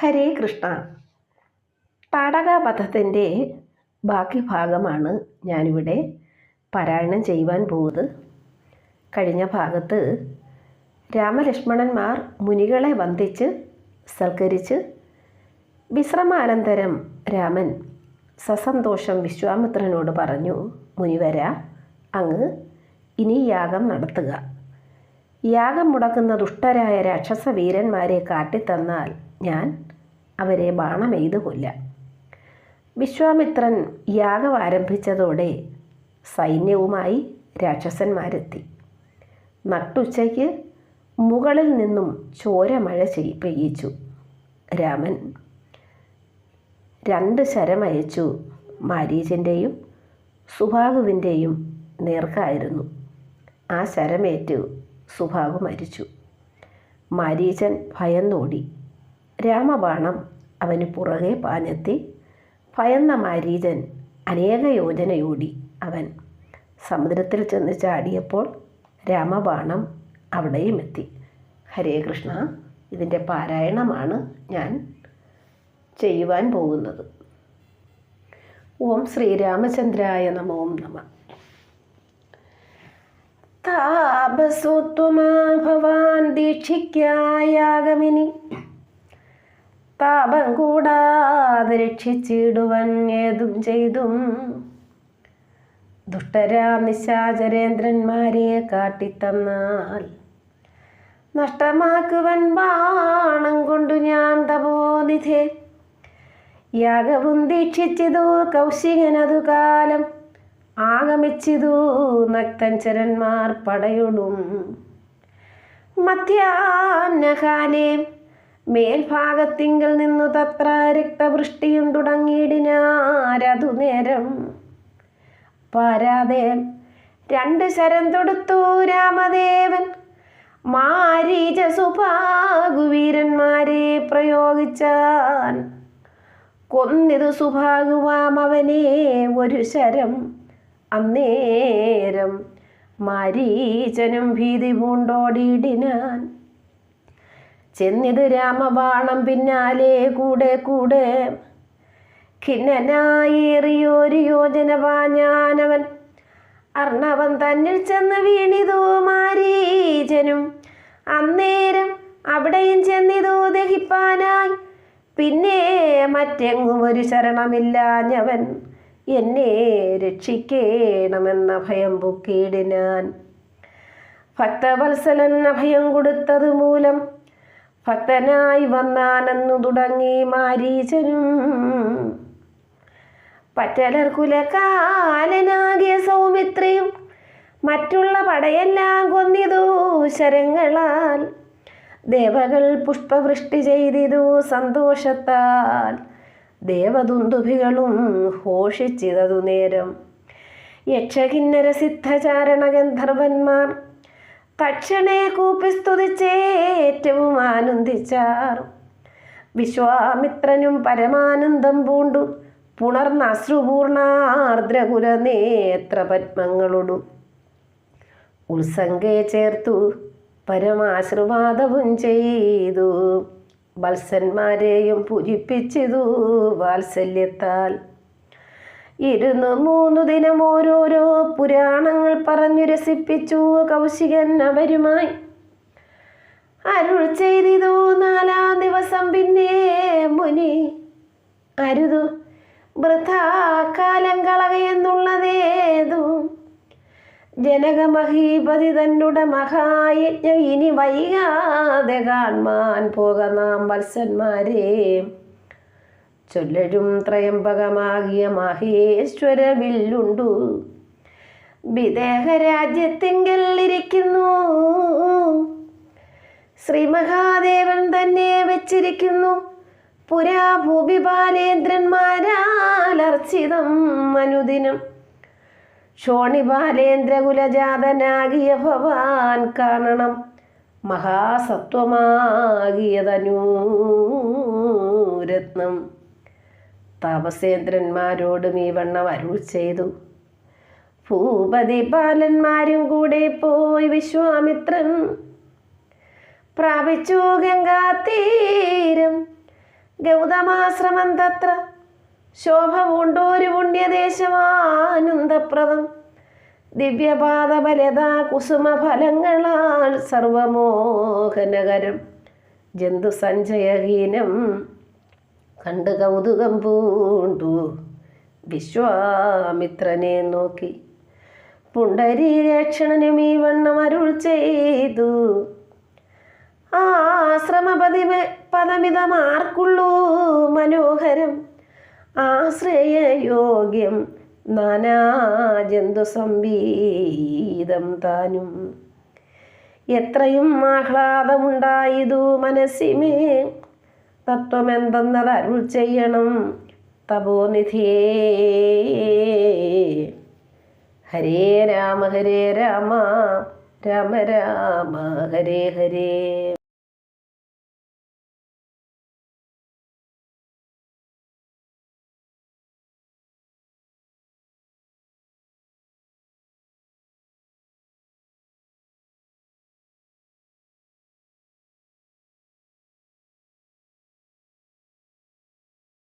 ഹരേ കൃഷ്ണ. താടകാപഥത്തിന്റെ ബാക്കി ഭാഗമാണ് ഞാനിവിടെ പാരായണം ചെയ്യുവാൻ പോകുന്നത്. കഴിഞ്ഞ ഭാഗത്ത് രാമലക്ഷ്മണന്മാർ മുനികളെ വന്ദിച്ച് സൽക്കരിച്ച് വിശ്രമാനന്തരം രാമൻ സസന്തോഷം വിശ്വാമിത്രനോട് പറഞ്ഞു മുനിവര അങ്ങ് ഇനി യാഗം നടത്തുക. യാഗം മുടക്കുന്ന ദുഷ്ടരായ രാക്ഷസ വീരന്മാരെ കാട്ടിത്തന്നാൽ ഞാൻ അവരെ ബാണമെയ്ത് കൊല്ലാം വിശ്വാമിത്രൻ യാഗം ആരംഭിച്ചതോടെ സൈന്യവുമായി രാക്ഷസന്മാരെത്തി. നട്ടുച്ചയ്ക്ക് മുകളിൽ നിന്നും ചോരമഴ ചെയ് പെയ്യിച്ചു. രാമൻ രണ്ട് ശരമയച്ചു മാരീജന്റെയും സുഭാഗുവിന്റെയും നേർക്കായിരുന്നു. ആ ശരമേറ്റു സുഭാഗു മരിച്ചു. മാരീചൻ ഭയന്നോടി. രാമബാണം അവന് പുറകെ പാഞ്ഞെത്തി ഭയന്ന മാരീചൻ അനേക യോജനയോടി അവൻ സമുദ്രത്തിൽ ചെന്ന് ചാടിയപ്പോൾ രാമബാണം അവിടെയും എത്തി ഹരേ കൃഷ്ണ ഇതിന്റെ പാരായണമാണ് ഞാൻ ചെയ്യുവാൻ പോകുന്നത്. ഓം ശ്രീരാമചന്ദ്രായ നമോം നമ. താപസോത്വമാ ഭവാൻ ദീക്ഷിക്കായാഗമിനി. താപം കൂടാതെ രക്ഷിച്ചിടുവൻ ഏതും ചെയ്തും. ദുഷ്ടരാ നിശാചരേന്ദ്രന്മാരെ കാട്ടിത്തന്നാൽ നഷ്ടമാക്കുവൻ ബാണം കൊണ്ടു ഞാൻ തപോനിധേ. യാഗവും ദീക്ഷിച്ചിതു കൗശികനതു കാലം ആഗമിച്ചിതു നക്തഞ്ചരന്മാർ പടയുടും. മധ്യാഹ്നകാലേ മേൽഭാഗത്തിങ്കൽ നിന്നു തത്ര രക്തവൃഷ്ടിയും തുടങ്ങിയിടിനാരതു നേരം. പരാദേവൻ രണ്ട് ശരം തൊടുത്തു രാമദേവൻ. മാരീച സുഭാഗുവീരന്മാരെ പ്രയോഗിച്ചാൻ. കൊന്നിതു സുഭാഗുവാം അവനെ ഒരു ശരം. അന്നേരം മാരീചനും ഭീതി പൂണ്ടോടിയിടിനാൻ ചെന്നിത് രാമബാണം പിന്നാലെ കൂടെ കൂടെ. ഖിന്നനായേറിയൊരു യോജന പാഞ്ഞാനവൻ അർണവൻ തന്നിൽ ചെന്ന് വീണിതു മാരീചനും അന്നേരം അവിടെയും ചെന്നിതോ ദഹിപ്പാനായി. പിന്നെ മറ്റെങ്ങും ഒരു ശരണമില്ലാഞ്ഞവൻ. എന്നെ രക്ഷിക്കേണമെന്ന ഭയം പൊക്കിയിടിനാൻ ഭക്തവത്സലൻ അഭയം കൊടുത്തത് മൂലം ഭക്തനായി വന്നാനെന്നു തുടങ്ങി മാരീചനും പറ്റലർ കുലകാലനാകിയ സൗമിത്രിയും മറ്റുള്ള പടയെല്ലാം കൊന്നിതു ശരങ്ങളാൽ. ദേവകൾ പുഷ്പവൃഷ്ടി ചെയ്തിതു സന്തോഷത്താൽ. ദേവദുന്ദുഭികളും ഘോഷിച്ചിതതു നേരം. യക്ഷകിന്നര സിദ്ധചാരണ ഗന്ധർവന്മാർ തക്ഷണേ കൂപ്പി സ്തുതിച്ചേറ്റവും ആനന്ദിച്ചാർ വിശ്വാമിത്രനും പരമാനന്ദം പൂണ്ടു. പുണർന്ന അശ്രുപൂർണാർദ്രകുല നേത്രപത്മങ്ങളോടും ഉത്സംഗെ ചേർത്തു പരമാശ്രവാദവും ചെയ്തു. വത്സന്മാരെയും പൂജിപ്പിച്ചതു വാത്സല്യത്താൽ. ഇരുന്ന് മൂന്നു ദിനം ഓരോരോ പുരാണങ്ങൾ പറഞ്ഞു രസിപ്പിച്ചു കൗശികൻ അവരുമായി. അരുൾ ചെയ്തു നാലാം ദിവസം പിന്നെ മുനി. അരുതു വൃഥാകാലം കളകയെന്നുള്ളതേതു ജനകമഹീപതി തന്നുട മഹായജ്ഞം ഇനി വൈകാതെ കാൺമാൻ പോക നാം വത്സന്മാരെ. ചൊല്ലരും ത്രയംബകമാകിയ മഹേശ്വര വില്ലുണ്ടു വിദേഹ രാജ്യത്തിങ്കൽ ഇരിക്കുന്നു. ശ്രീ മഹാദേവൻ തന്നെ വെച്ചിരിക്കുന്നു. പുരാ ഭൂപിപാലേന്ദ്രന്മാരാൽ അർച്ചിതം അനുദിനം ക്ഷോണിപാലേന്ദ്രകുലജാതനാകിയ ഭവാൻ കാണണം. മഹാസത്വമാകിയതനൂരത്നം. താപസേന്ദ്രന്മാരോടും ഈ വണ്ണം അരുൾ ചെയ്തു. ഭൂപതി ബാലന്മാരും കൂടെ പോയി വിശ്വാമിത്രൻ. പ്രാപിച്ചു ഗംഗാതീരം. ഗൗതമാശ്രമം തത്ര. ശോഭ പൂണ്ടോരു പുണ്യദേശമാനന്ദപ്രദം. ദിവ്യപാദബലത കുസുമഫലങ്ങളാൽ സർവമോഹനകരം. ജന്തുസഞ്ചയഹീനം. കണ്ട് കൗതുകം പൂണ്ടു. വിശ്വാമിത്രനെ നോക്കി. പുണ്ടരീരക്ഷണനും ഈ വണ്ണം അരുൾ ചെയ്തു. ആശ്രമപതി പദമിതമാർക്കുള്ളൂ മനോഹരം. ആശ്രയയോഗ്യം നാനാജന്തു സംവീതം താനും. എത്രയും ആഹ്ലാദമുണ്ടായതു മനസ്സിമേ തത്വമെന്തെന്നത് അരുൾ ചെയ്യണം. തപോനിധിയേ ഹരേ രാമ ഹരേ രാമ. രാമ രാമ ഹരേ ഹരേ.